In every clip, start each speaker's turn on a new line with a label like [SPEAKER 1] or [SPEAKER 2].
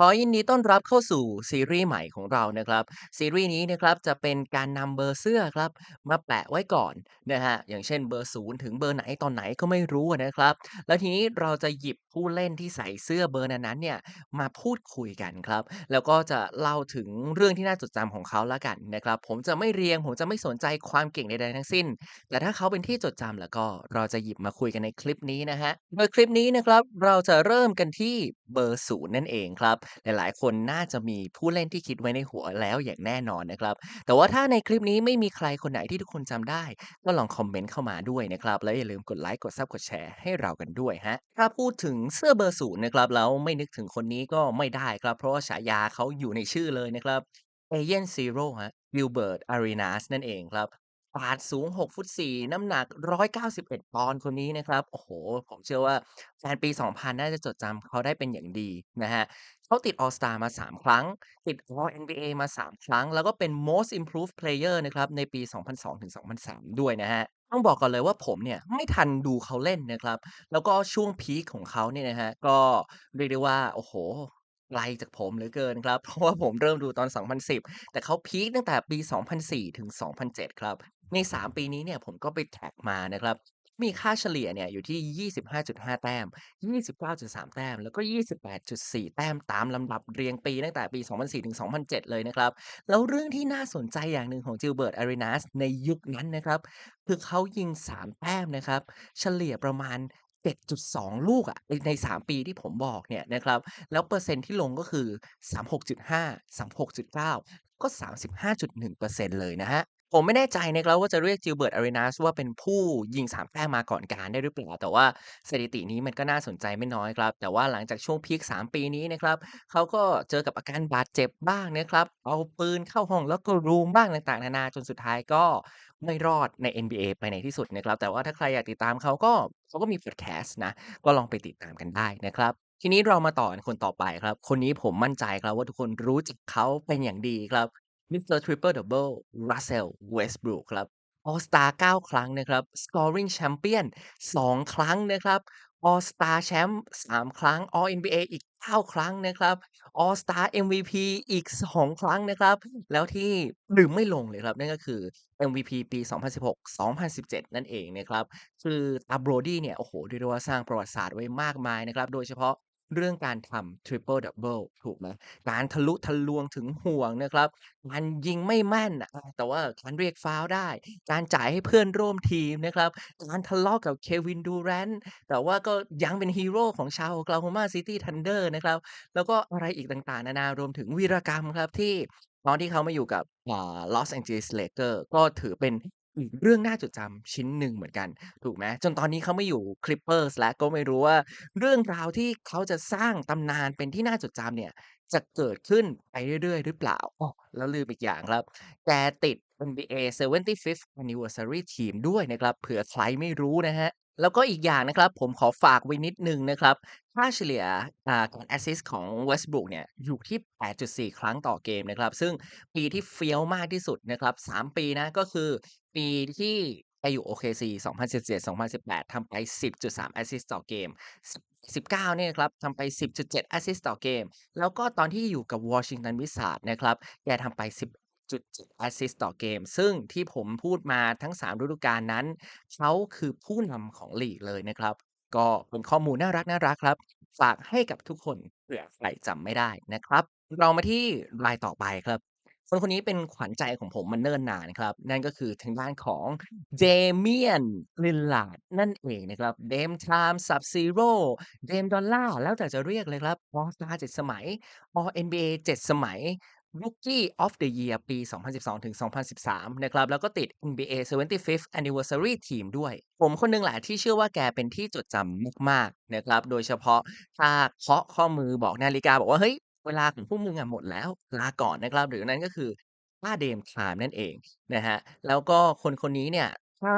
[SPEAKER 1] ขอยินดีต้อนรับเข้าสู่ซีรีส์ใหม่ของเรานะครับ ซีรีส์นี้นะครับจะเป็นการนำเบอร์เสื้อครับ มาแปะไว้ก่อนนะฮะอย่างเช่นเบอร์ศูนย์ถึงเบอร์ไหนตอนไหนก็ไม่รู้นะครับ แล้วทีนี้เราจะหยิบผู้เล่นที่ใส่เสื้อเบอร์นั้นๆเนี่ยมาพูดคุยกันครับ แล้วก็จะเล่าถึงเรื่องที่น่าจดจำของเขาล้วกันนะครับ ผมจะไม่เรียง ผมจะไม่สนใจความเก่งใดๆทั้งสิ้น แต่ถ้าเขาเป็นที่จดจำแล้วก็เราจะหยิบมาคุยกันในคลิปนี้นะฮะโดยคลิปนี้นะครับเราจะเริ่มกันที่เบอร์ศูนย์นั่นเองครับหลายๆ คนน่าจะมีผู้เล่นที่คิดไว้ในหัวแล้วอย่างแน่นอนนะครับ แต่ว่าถ้าในคลิปนี้ไม่มีใครคนไหนที่ทุกคนจำได้ ก็ลองคอมเมนต์เข้ามาด้วยนะครับ แล้วอย่าลืมกดไลค์กดซับกดแชร์ให้เรากันด้วยฮะถ้าพูดถึงเสื้อเบอร์ศูนย์นะครับแล้วไม่นึกถึงคนนี้ก็ไม่ได้ครับ เพราะว่าฉายาเขาอยู่ในชื่อเลยนะครับเอเยนซีโร่ฮะ Gilbert Arenas นั่นเองครับปาดสูง 6 ฟุต 4 น้ำหนัก 191 ปอนด์คนนี้นะครับ โอ้โฮผมเชื่อว่าแฟนปี 2000 น่าจะจดจำเขาได้เป็นอย่างดีนะครับ เขาติด All-Star มา 3 ครั้ง ติด All-NBA มา 3 ครั้ง แล้วก็เป็น Most Improved Player นะครับในปี 2002-2003 ด้วยนะครับต้องบอกก่อนเลยว่าผมเนี่ย ไม่ทันดูเขาเล่นนะครับ แล้วก็ช่วงพีกของเขาเนี่ยนะครับก็เรียกได้ว่า โอ้โฮไกลจากผมเหลือเกินครับ เพราะว่าผมเริ่มดูตอน 2010 แต่เขาพีกตั้งแต่ปี 2004 ถึง 2007 ครับ ใน 3 ปีนี้เนี่ยผมก็ไปแท็กมานะครับ มีค่าเฉลี่ยเนี่ยอยู่ที่ 25.5 แต้ม 29.3 แต้ม แล้วก็ 28.4 แต้มตามลำดับเรียงปีตั้งแต่ปี 2004 ถึง 2007 เลยนะครับ แล้วเรื่องที่น่าสนใจอย่างหนึ่งของ Gilbert Arenas ในยุคนั้นนะครับ คือเขายิง 3 แต้มนะครับ เฉลี่ยประมาณ 7.2 ลูกอะในใน 3 ปีที่ผมบอกเนี่ยนะครับ แล้วเปอร์เซ็นต์ที่ลงก็คือ 36.5 36.9 ก็ 35.1%เลยนะครับ ผมไม่แน่ใจนะครับว่าจะเรียก Gilbert Arenas ว่าเป็นผู้ยิง 3 แต้มมาก่อนกาลได้หรือเปล่า แต่ว่าสถิตินี้มันก็น่าสนใจไม่น้อยครับ แต่ว่าหลังจากช่วงพีก3ปีนี้นะครับเขาก็เจอกับอาการบาดเจ็บบ้างนะครับ เอาปืนเข้าห้อง Locker Room บ้างต่างๆ นานาจนสุดท้ายก็ไม่รอดใน NBA ไปในที่สุดนะครับ แต่ว่าถ้าใครอยากติดตามเขาก็เขาก็มีพอดแคสต์นะ ก็ลองไปติดตามกันได้นะครับทีนี้เรามาต่อกันคนต่อไปครับ คนนี้ผมมั่นใจครับว่าทุกคนรู้จักเขาเป็นอย่างดีครับ Mr. Triple Double Russell Westbrook ครับ All-Star 9ครั้งนะครับ Scoring Champion 2ครั้งนะครับ All-Star แชมป์3ครั้ง All-NBA อีก9ครั้งนะครับ All-Star MVP อีก2ครั้งนะครับ แล้วที่ลืมไม่ลงเลยครับ นั่นก็คือ MVP ปี 2016-2017 นั่นเองนะครับ คือตา Brodie เนี่ย โอ้โฮเรียกว่าสร้างประวัติศาสตร์ไว้มากมายนะครับ โดยเฉพาะ เรื่องการทำ Triple Double ถูกไหมการทะลุทะลวงถึงห่วงนะครับการยิงไม่แม่นอะแต่ว่าการเรียกฟาวได้ การจ่ายให้เพื่อนร่วมทีมนะครับการทะเลาะกับ Kevin Durant แต่ว่าก็ยังเป็นฮีโร่ของชาว Oklahoma City Thunder นะครับแล้วก็อะไรอีกต่างๆ นานารวมถึงวีรกรรมครับที่ตอนที่เขามาอยู่กับลอ่า Los Angeles Lakers ก็ถือเป็น อีกเรื่องน่าจดจำชิ้นหนึ่งเหมือนกัน ถูกไหมจนตอนนี้เขาไมาอยู่ Clippers แล้วก็ไม่รู้ว่า เรื่องราวที่เขาจะสร้างตำนานเป็นที่น่าจดจำเนี่ย จะเกิดขึ้นไปเรื่อยๆ หรือเปล่าอ้อแล้วลืมอีกอย่างครับ แกติด NBA 75th Anniversary Team ด้วยนะครับ เผื่อใครไม่รู้นะครับแล้วก็อีกอย่างนะครับ ผมขอฝากไว้นิดหนึ่งนะครับ ค่าเฉลี่ยอ่าการแอสซิสของ Westbrook เนี่ยอยู่ที่ 8.4 ครั้งต่อเกมนะครับ ซึ่งปีที่เฟี้ยวมากที่สุดนะครับ 3 ปีนะก็คือ ปีที่แกอยู่ OKC 2017-2018ทำไป 10.3 แอสซิสต์ต่อเกม10 19 เนี่ยครับทำไป 10.7 แอสซิสต์ต่อเกม แล้วก็ตอนที่อยู่กับ Washington Wizards นะครับแกทำไป 10.7แอสซิสต์ต่อเกม ซึ่งที่ผมพูดมาทั้ง 3 ฤดูกาลนั้น เขาคือผู้นำของลีกเลยนะครับ ก็เป็นข้อมูลน่ารักๆครับ ฝากให้กับทุกคนเผื่อใครจำไม่ได้นะครับ เรามาที่รายต่อไปครับ คนคนนี้เป็นขวัญใจของผมมาเนิ่นนานครับ นั่นก็คือทางด้านของ Damian Lillard นั่นเองนะครับ Dame Time Sub-Zero Dame Dollar แล้วแต่จะเรียกเลยครับ All-Star 7สมัย All-NBA 7สมัย Rookie of the Year ปี 2012-2013 นะครับ แล้วก็ติด NBA 75th Anniversary Team ด้วย ผมคนหนึ่งแหละที่เชื่อว่าแกเป็นที่จดจำมากๆนะครับ โดยเฉพาะถ้าเคาะข้อมือบอกนาฬิกาบอกว่า เฮ้ย เวลาของพวกมึงอะหมดแล้ว ลาก่อนนะครับ หรือนั่นก็คือค่า Dame Time นั่นเองนะครับ แล้วก็คนคนนี้เนี่ย ถ้า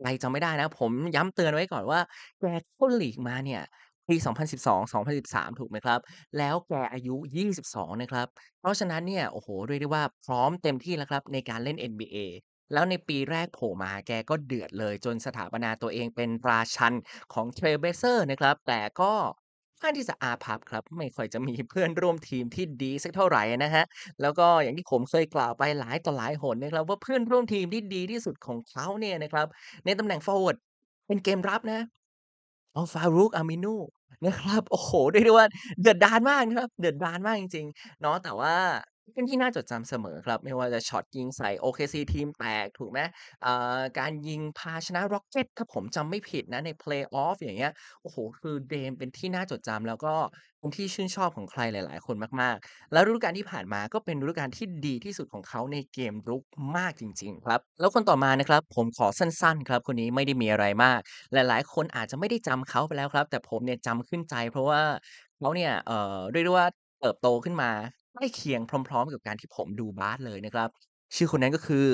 [SPEAKER 1] ใครจำไม่ได้นะ ผมย้ำเตือนไว้ก่อนว่า แกเข้าลีกมาเนี่ย ปี 2012-2013 ถูกไหมครับ แล้วแกอายุ 22 นะครับ เพราะฉะนั้นเนี่ย โอ้โฮ เรียกได้ว่าพร้อมเต็มที่แล้วครับในการเล่น NBA แล้วในปีแรกโผล่มาแกก็เดือดเลย จนสถาปนาตัวเองเป็นราชันของ Trailblazer นะครับ แต่ก็ ข้างที่จะอาภัพครับ ไม่ค่อยจะมีเพื่อนร่วมทีมที่ดีสักเท่าไหร่นะฮะ แล้วก็อย่างที่ผมเคยกล่าวไปหลายต่อหลายหนนะครับว่าเพื่อนร่วมทีมที่ดีที่สุดของเขาเนี่ยนะครับ ในตำแหน่งฟอร์วาร์ดเป็นเกมรับนะอ้าฟารุกอามินูนะครับ โอ้โหเรียกได้ว่าเดือดดานมากนะครับ เดือดดานมากจริงๆเนาะแต่ว่า เป็นที่น่าจดจำเสมอครับ ไม่ว่าจะช็อตยิงใส่ OKC ทีมแตก ถูกไหม อ่า การยิงพาชนะ Rockets ถ้าผมจำไม่ผิดนะใน Play-off อย่างเงี้ย โอ้โฮ คือเดมเป็นที่น่าจดจำ แล้วก็เป็นที่ชื่นชอบของใครหลาย ๆ คนมาก ๆ แล้วฤดูกาลที่ผ่านมาก็เป็นฤดูกาลที่ดีที่สุดของเขาในเกมรุกมากจริง ๆ ครับ แล้วคนต่อมานะครับ ผมขอสั้น ๆ ครับ คนนี้ไม่ได้มีอะไรมาก หลาย ๆ คนอาจจะไม่ได้จำเขาไปแล้วครับ แต่ผมเนี่ยจำขึ้นใจ เพราะว่าเขาเนี่ย เอ่อ เรียกได้ว่าเติบโตขึ้นมา ใกล้เคียงพร้อม ๆ กับการที่ผมดูบาสเลยนะครับ ชื่อคนนั้นก็คือ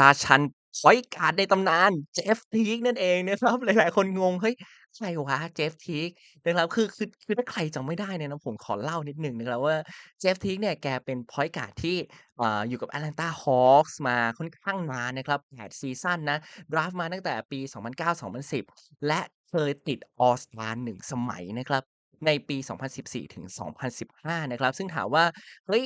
[SPEAKER 1] ราชันพอยต์การ์ดในตำนาน Jeff Teague นั่นเองนะครับ หลายๆ คนงง เฮ้ย ใครวะ Jeff Teague นะครับ คือ คือ คือถ้าใครจำไม่ได้เนี่ยนะผมขอเล่านิดหนึ่งนะครับว่า Jeff Teague เนี่ย แกเป็นพอยต์การ์ดที่อ่าอยู่กับ Atlanta Hawks มาค่อนข้างนานนะครับ8ซีซันนะ ดราฟต์มาตั้งแต่ปี 2009-2010 และเคยติด All-Star 1สมัยนะครับ ในปี 2014-2015 นะครับ ซึ่งถามว่า เฮ้ย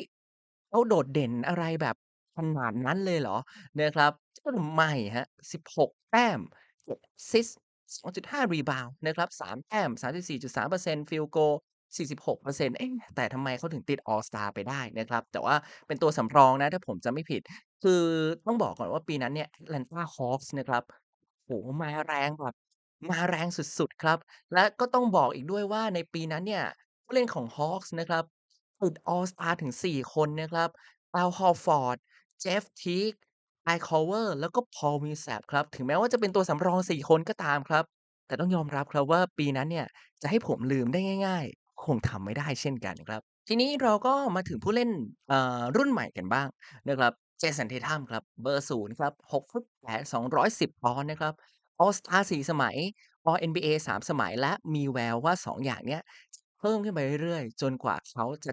[SPEAKER 1] เขาโดดเด่นอะไรแบบขนาดนั้นเลยเหรอ?นะครับก็ไม่ครับ16 แต้ม7แอสซิส2.5 รีบาวนะครับ 3 แต้ม 34.3%ฟีลด์โก46%เอ๊ะแต่ทำไมเขาถึงติด All-Star ไปได้นะครับ แต่ว่าเป็นตัวสำรองนะ ถ้าผมจำไม่ผิด คือต้องบอกก่อนว่าปีนั้นเนี่ย Atlanta Hawks นะครับโอ้โฮมาแรงแบบ มาแรงสุด ๆ ครับ และก็ต้องบอกอีกด้วยว่า ในปีนั้นเนี่ย ผู้เล่นของ Hawks นะครับ ติด All-Star ถึง 4 คนนะครับ Al Horford, Jeff Teague, Kyle Korver แล้วก็ Paul Millsap ครับ ถึงแม้ว่าจะเป็นตัวสำรอง 4 คนก็ตามครับ แต่ต้องยอมรับครับว่า ปีนั้นเนี่ย จะให้ผมลืมได้ง่าย ๆ คงทำไม่ได้เช่นกันครับ ทีนี้เราก็มาถึงผู้เล่น เอ่อ รุ่นใหม่กันบ้างนะครับ Jayson Tatum ครับ เบอร์ 0 ครับ 6 ฟุต 8 210 ปอนด์นะครับ All-Star 4 สมัย All-NBA 3 สมัย และมีแววว่า 2 อย่างเนี้ยเพิ่มขึ้นไปเรื่อยๆ จนกว่าเขาจะ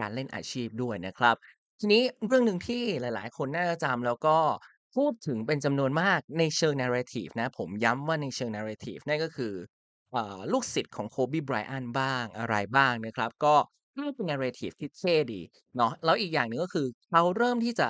[SPEAKER 1] การเล่นอาชีพด้วยนะครับ ทีนี้เรื่องหนึ่งที่หลายๆ คนน่าจะจำแล้วก็พูดถึงเป็นจำนวนมากในเชิง narrative นะ ผมย้ำว่าในเชิง narrative นั่นก็คืออลูกศิษย์ของ Kobe Bryant บ้างอะไรบ้างนะครับ ก็น่าเป็น narrative ที่เท่ดีเนาะแล้วอีกอย่างหนึ่งก็คือเขาเริ่มที่จะ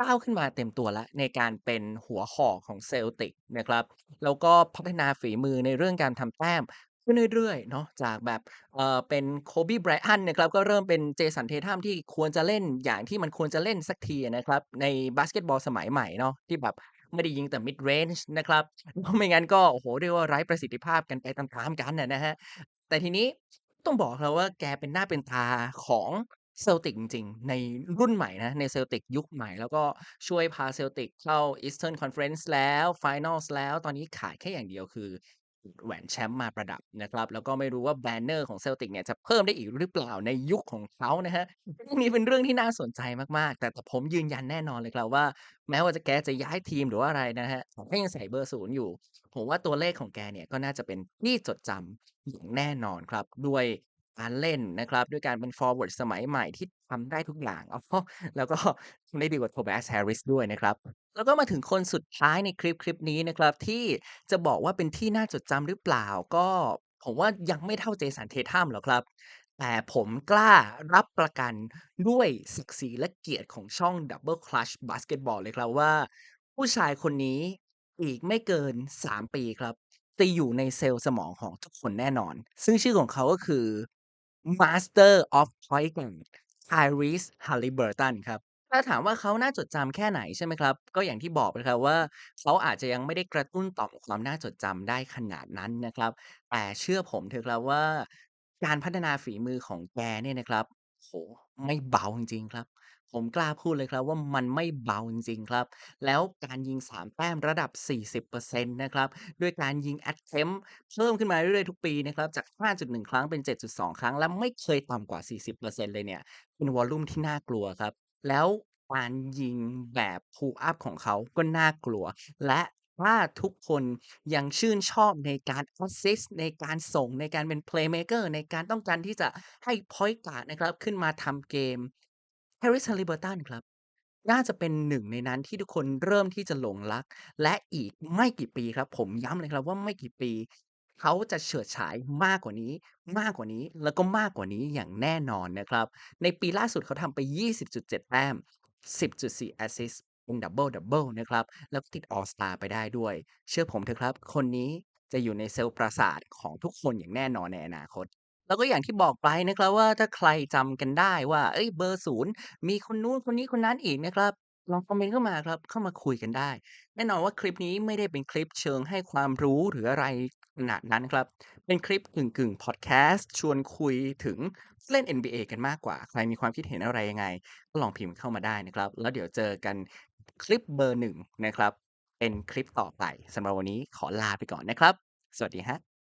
[SPEAKER 1] ก้าวขึ้นมาเต็มตัวแล้ว ในการเป็นหัวหอกของ Celtics นะครับ แล้วก็พัฒนาฝีมือในเรื่องการทำแต้มขึ้นเรื่อยๆเนาะจากแบบเอ่อเป็น Kobe Bryant นะครับ ก็เริ่มเป็น Jayson Tatum ที่ควรจะเล่นอย่างที่มันควรจะเล่นสักทีนะครับ ในบาสเกตบอลสมัยใหม่เนาะที่แบบไม่ได้ยิงแต่ mid-range นะครับเพราะไม่งั้นก็โอ้โฮเรียกว่าไร้ประสิทธิภาพกันไปตามๆกันอะนะแต่ทีนี้ต้องบอกครับว่าแกเป็นหน้าเป็นตาของ Celtics จริง ๆ ในรุ่นใหม่นะ ใน Celtics ยุคใหม่ แล้วก็ช่วยพา Celtics เข้า Eastern Conference แล้ว Finals แล้ว ตอนนี้ขาดแค่อย่างเดียวคือแหวนแชมป์มาประดับนะครับ แล้วก็ไม่รู้ว่า banner ของ Celtics เนี่ยจะเพิ่มได้อีกหรือเปล่าในยุคของเขานะครับเรื่องนี้เป็นเรื่องที่น่าสนใจมากๆ แต่ผมยืนยันแน่นอนเลยครับว่า แม้ว่าจะแกจะย้ายทีมหรือว่าอะไรนะครับแต่ถ้ายังใส่เบอร์0อยู่ ผมว่าตัวเลขของแกเนี่ยก็น่าจะเป็นที่จดจำอย่างแน่นอนครับ ด้วย การเล่นนะครับ ด้วยการเป็นฟอร์เวาร์ดสมัยใหม่ที่ทำได้ทุกอย่างอ๋อแล้วก็ได้ดีกว่า Tobias Harris ด้วยนะครับ แล้วก็มาถึงคนสุดท้ายในคลิปๆนี้นะครับ ที่จะบอกว่าเป็นที่น่าจดจำหรือเปล่าก็ผมว่ายังไม่เท่า Jayson Tatum หรอกครับ แต่ผมกล้ารับประกันด้วยศักดิ์ศรีและเกียรติของช่อง Double Clutch Basketball เลยครับว่า ผู้ชายคนนี้อีกไม่เกิน 3 ปีครับจะอยู่ในเซลล์สมองของทุกคนแน่นอน ซึ่งชื่อของเขาก็คือ Master of Point Guard Tyrese Haliburton ครับ ถ้าถามว่าเขาน่าจดจำแค่ไหนใช่ไหมครับ ก็อย่างที่บอกไปครับว่า เขาอาจจะยังไม่ได้กระตุ้นต่อมความน่าจดจำได้ขนาดนั้นนะครับ แต่เชื่อผมเถอะครับว่า การพัฒนาฝีมือของแกเนี่ยนะครับ โอ้โฮ ไม่เบาจริง ๆ ครับ ผมกล้าพูดเลยครับว่า มันไม่เบาจริง ๆ ครับ แล้วการยิง 3 แต้มระดับ 40%นะครับ ด้วยการยิง attempt เพิ่มขึ้นมาเรื่อย ๆ ทุกปีนะครับ จาก 5.1 ครั้งเป็น 7.2 ครั้ง และไม่เคยต่ำกว่า 40%เลยเนี่ย เป็นวอลลุ่มที่น่ากลัวครับ แล้วการยิงแบบ pull up ของเขาก็น่ากลัว และถ้าทุกคนยังชื่นชอบในการแอสซิสต์ในการส่ง ในการเป็น Playmaker ในการต้องการที่จะให้พอยต์การ์ดนะครับ ขึ้นมาทำเกม Tyrese Haliburton ครับ น่าจะเป็นหนึ่งในนั้นที่ทุกคนเริ่มที่จะหลงรัก และอีกไม่กี่ปีครับ ผมย้ำเลยครับว่าไม่กี่ปี เขาจะเฉิดฉายมากกว่านี้ มากกว่านี้ แล้วก็มากกว่านี้อย่างแน่นอนนะครับ ในปีล่าสุดเขาทำไป 20.7 แต้ม 10.4 แอสซิสเป็นดับเบิลดับเบิลนะครับ แล้วก็ติด All Star ไปได้ด้วย เชื่อผมเถอะครับ คนนี้จะอยู่ในเซลล์ประสาทของทุกคนอย่างแน่นอนในอนาคต แล้วก็อย่างที่บอกไปนะครับว่า ถ้าใครจำกันได้ว่า เฮ้ย เบอร์ 0 มีคนนู้น คนนี้ คนนั้นอีกนะครับ ลองคอมเมนต์เข้ามาครับ เข้ามาคุยกันได้ แน่นอนว่าคลิปนี้ไม่ได้เป็นคลิปเชิงให้ความรู้ หรืออะไรขนาดนั้นครับ เป็นคลิปกึ่ง ๆ พอดแคสต์ ชวนคุยถึงเล่น NBA กันมากกว่า ใครมีความคิดเห็นอะไรยังไง ก็ลองพิมพ์เข้ามาได้นะครับ แล้วเดี๋ยวเจอกันคลิปเบอร์ 1 นะครับ เป็นคลิปต่อไปสำหรับวันนี้ขอลาไปก่อนนะครับ สวัสดีครับ